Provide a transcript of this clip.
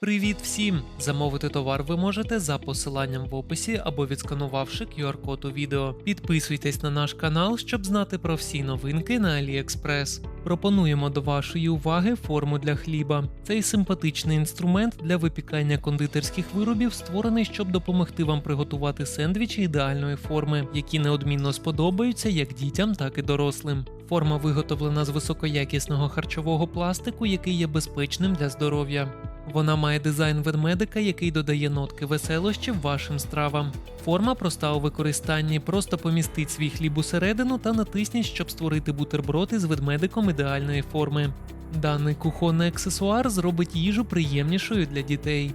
Привіт всім! Замовити товар ви можете за посиланням в описі або відсканувавши QR-код у відео. Підписуйтесь на наш канал, щоб знати про всі новинки на AliExpress. Пропонуємо до вашої уваги форму для хліба. Цей симпатичний інструмент для випікання кондитерських виробів створений, щоб допомогти вам приготувати сендвічі ідеальної форми, які неодмінно сподобаються як дітям, так і дорослим. Форма виготовлена з високоякісного харчового пластику, який є безпечним для здоров'я. Вона має дизайн ведмедика, який додає нотки веселощів вашим стравам. Форма проста у використанні, просто помістіть свій хліб усередину та натисніть, щоб створити бутерброд із ведмедиком ідеальної форми. Даний кухонний аксесуар зробить їжу приємнішою для дітей.